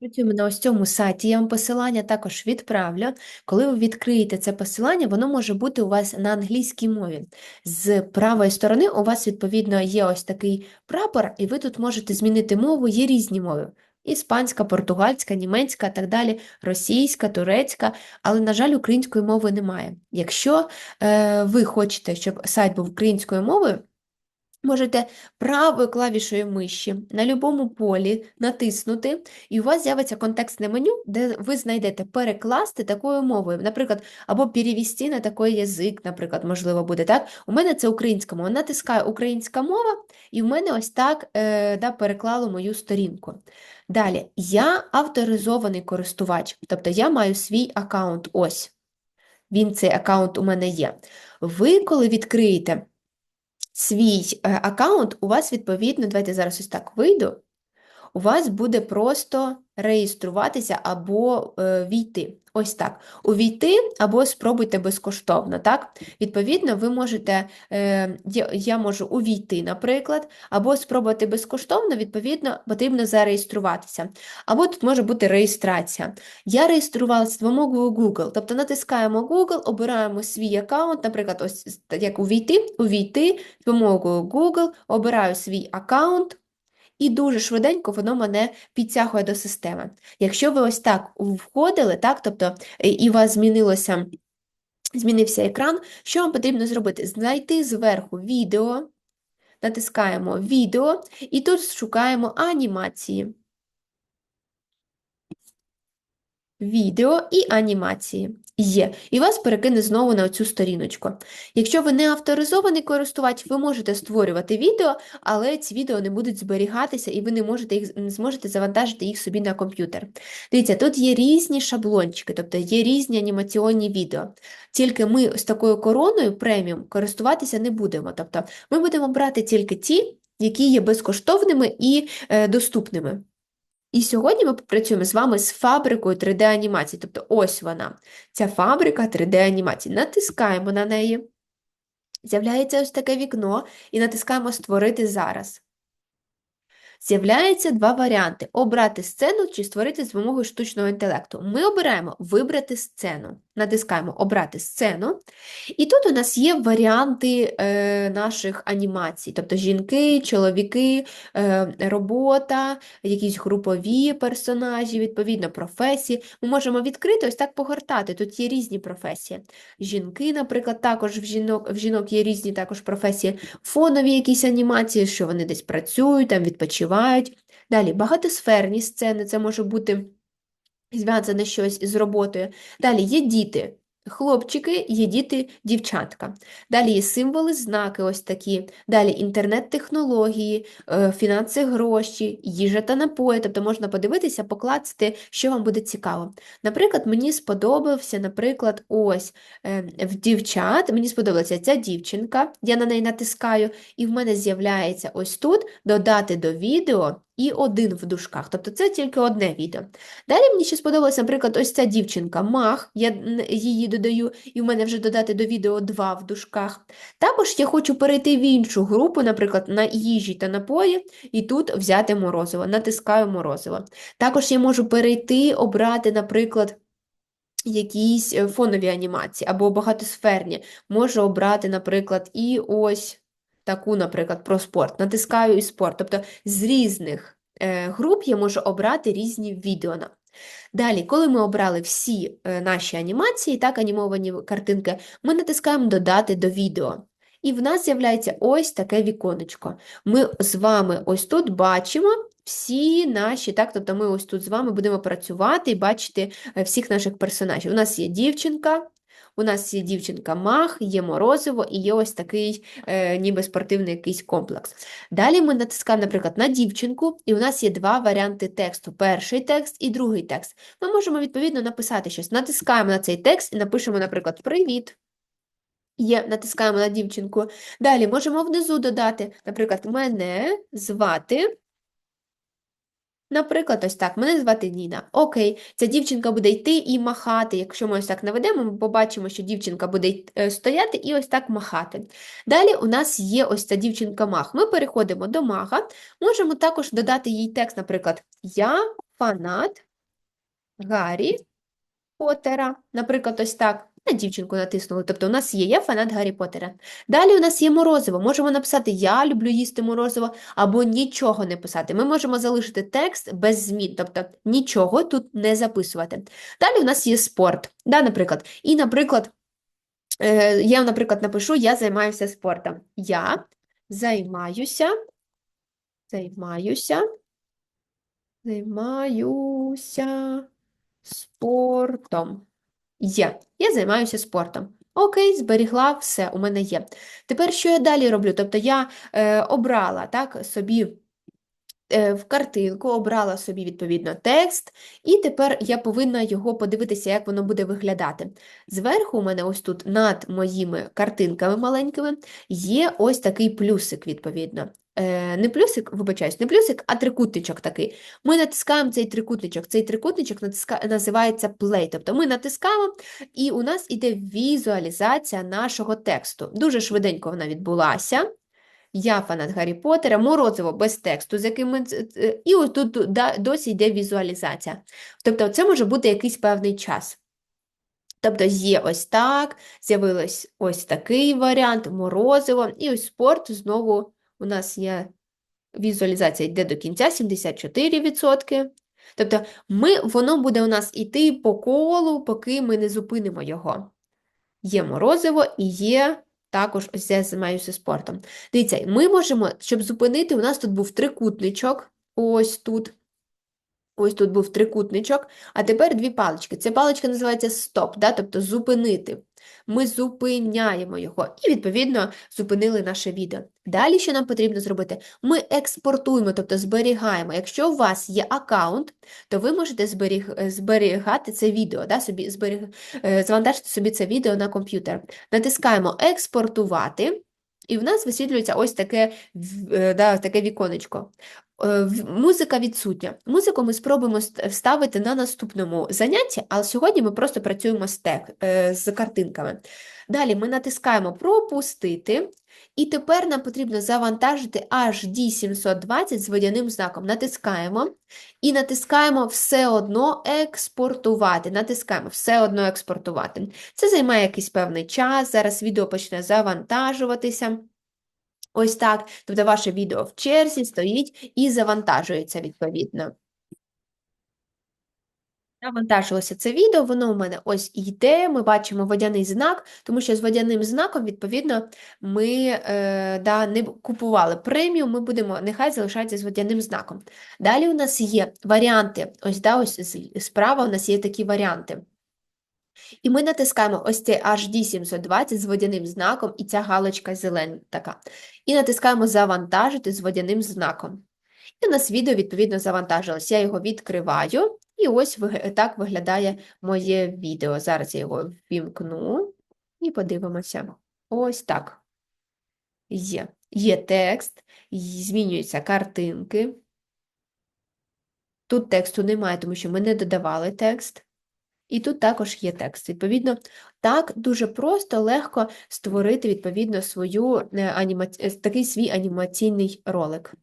Працюємо на ось цьому сайті. Я вам посилання також відправлю. Коли ви відкриєте це посилання, воно може бути у вас на англійській мові. З правої сторони у вас, відповідно, є ось такий прапор, і ви тут можете змінити мову, є різні мови. Іспанська, португальська, німецька, так далі, російська, турецька, але, на жаль, української мови немає. Якщо е, ви хочете, щоб сайт був українською мовою, Можете правою клавішою миші на будь-якому полі натиснути, і у вас з'явиться контекстне меню, де ви знайдете перекласти такою мовою, наприклад, або перевести на такий язик, наприклад, можливо, буде так. У мене це українська мова. Натискаю українська мова, і в мене ось так е, да, переклало мою сторінку. Далі, я авторизований користувач, тобто я маю свій аккаунт. Ось. Він цей аккаунт у мене є. Ви, коли відкриєте свій е, аккаунт, у вас, відповідно, давайте зараз ось так вийду, у вас буде просто реєструватися або е, війти. Ось так. Увійти або спробуйте безкоштовно. так? Відповідно, ви можете, е, я, можу увійти, наприклад, або спробувати безкоштовно, відповідно, потрібно зареєструватися. Або тут може бути реєстрація. Я реєструвалася допомогою Google, тобто натискаємо Google, обираємо свій аккаунт, наприклад, ось як увійти, увійти допомогою Google, обираю свій аккаунт. І дуже швиденько воно мене підтягує до системи. Якщо ви ось так входили, так, тобто е, і у вас змінилося, змінився екран, що вам потрібно зробити? Знайти зверху відео, натискаємо відео, і тут шукаємо анімації. Відео і анімації є, і вас перекине знову на цю сторіночку. Якщо ви не авторизований користувач, ви можете створювати відео, але ці відео не будуть зберігатися, і ви не можете їх не зможете завантажити їх собі на комп'ютер. Дивіться, тут є різні шаблончики, тобто є різні анімаційні відео. Тільки ми з такою короною преміум користуватися не будемо. Тобто ми будемо брати тільки ті, які є безкоштовними і е, доступними. І сьогодні ми попрацюємо з вами з фабрикою 3D-анімації. Тобто ось вона, ця фабрика 3D-анімації. Натискаємо на неї. З'являється ось таке вікно і натискаємо Створити зараз. З'являється два варіанти: обрати сцену чи створити з допомогою штучного інтелекту. Ми обираємо Вибрати сцену. Натискаємо Обрати сцену. І тут у нас є варіанти е, наших анімацій, тобто жінки, чоловіки, е, робота, якісь групові персонажі, відповідно, професії. Ми можемо відкрити ось так погортати. Тут є різні професії. Жінки, наприклад, також в жінок, в жінок є різні також професії, фонові якісь анімації, що вони десь працюють, там відпочивають. Далі багатосферні сцени, це може бути зв'язане щось з роботою. Далі є діти. Хлопчики, є діти, дівчатка. Далі є символи, знаки ось такі. Далі інтернет-технології, е, фінанси, гроші, їжа та напої. Тобто можна подивитися, покласти, що вам буде цікаво. Наприклад, мені сподобався, наприклад, ось е, в дівчат, мені сподобалася ця дівчинка, я на неї натискаю, і в мене з'являється ось тут додати до відео і один в дужках. Тобто це тільки одне відео. Далі мені ще сподобалася, наприклад, ось ця дівчинка Мах, я її додаю, і в мене вже додати до відео два в дужках. Також я хочу перейти в іншу групу, наприклад, на їжі та напої, і тут взяти морозиво, натискаю морозиво. Також я можу перейти, обрати, наприклад, якісь е, фонові анімації або багатосферні. Можу обрати, наприклад, і ось таку, наприклад, про спорт. Натискаю і спорт. Тобто з різних е, груп я можу обрати різні відео. Далі, коли ми обрали всі е, наші анімації, так, анімовані картинки, ми натискаємо Додати до відео. І в нас з'являється ось таке віконечко. Ми з вами ось тут бачимо всі наші, так, тобто ми ось тут з вами будемо працювати і бачити е, всіх наших персонажів. У нас є дівчинка, у нас є дівчинка Мах, є морозиво і є ось такий е, ніби спортивний якийсь комплекс. Далі ми натискаємо, наприклад, на дівчинку, і у нас є два варіанти тексту: перший текст і другий текст. Ми можемо, відповідно, написати щось. Натискаємо на цей текст і напишемо, наприклад, Привіт. Є, натискаємо на дівчинку. Далі можемо внизу додати, наприклад, мене звати. Наприклад, ось так, мене звати Ніна. Окей, ця дівчинка буде йти і махати. Якщо ми ось так наведемо, ми побачимо, що дівчинка буде е, стояти і ось так махати. Далі у нас є ось ця дівчинка мах. Ми переходимо до мага, можемо також додати їй текст, наприклад, Я фанат Гаррі Поттера. Наприклад, ось так. На дівчинку натиснули. Тобто у нас є я фанат Гаррі Поттера. Далі у нас є морозиво. Можемо написати Я люблю їсти морозиво або нічого не писати. Ми можемо залишити текст без змін, тобто нічого тут не записувати. Далі у нас є спорт. Да, наприклад. І, наприклад, е, я, наприклад, напишу Я займаюся спортом. Я займаюся, займаюся, займаюся спортом. Є. Я займаюся спортом. Окей, зберігла, все, у мене є. Тепер що я далі роблю? Тобто я е, обрала так, собі е, в картинку, обрала собі відповідно текст, і тепер я повинна його подивитися, як воно буде виглядати. Зверху у мене ось тут над моїми картинками маленькими є ось такий плюсик, відповідно. Е, не плюсик, вибачаюсь, не плюсик, а трикутничок такий. Ми натискаємо цей трикутничок. Цей трикутничок натиска... називається play. Тобто ми натискаємо, і у нас іде візуалізація нашого тексту. Дуже швиденько вона відбулася. Я фанат Гаррі Поттера, морозиво без тексту, з яким ми... і ось тут досі йде візуалізація. Тобто це може бути якийсь певний час. Тобто є ось так, з'явилось ось такий варіант, морозиво, і ось спорт знову у нас є візуалізація йде до кінця 74%. Тобто ми, воно буде у нас іти по колу, поки ми не зупинимо його. Є морозиво і є також ось я займаюся спортом. Дивіться, ми можемо, щоб зупинити, у нас тут був трикутничок, ось тут. Ось тут був трикутничок, а тепер дві палички. Ця паличка називається стоп, да? тобто зупинити. Ми зупиняємо його і, відповідно, зупинили наше відео. Далі, що нам потрібно зробити? Ми експортуємо, тобто зберігаємо. Якщо у вас є аккаунт, то ви можете зберіг... е, зберігати це відео, да? собі, зберіг... е, завантажити собі це відео на комп'ютер. Натискаємо експортувати, і в нас висвітлюється ось таке, е, да, таке віконечко. Е, Музика відсутня. Музику ми спробуємо вставити на наступному занятті, але сьогодні ми просто працюємо з, тек, е, з картинками. Далі ми натискаємо пропустити, і тепер нам потрібно завантажити HD 720 з водяним знаком. Натискаємо і натискаємо все одно експортувати. Натискаємо все одно експортувати. Це займає якийсь певний час. Зараз відео почне завантажуватися. Ось так. Тобто ваше відео в черзі стоїть і завантажується відповідно. Завантажилося це відео, воно у мене ось йде, ми бачимо водяний знак, тому що з водяним знаком, відповідно, ми е, да, не купували премію, ми будемо, нехай залишається з водяним знаком. Далі у нас є варіанти, ось, да, ось справа у нас є такі варіанти. І ми натискаємо ось цей HD 720 з водяним знаком, і ця галочка зелена така. І натискаємо Завантажити з водяним знаком. І у нас відео, відповідно, завантажилось. Я його відкриваю, і ось так виглядає моє відео. Зараз я його ввімкну і подивимося. Ось так. Є. Є текст, змінюються картинки. Тут тексту немає, тому що ми не додавали текст. І тут також є текст. Відповідно, так дуже просто, легко створити, відповідно, свою е, аніма... е, такий свій анімаційний ролик.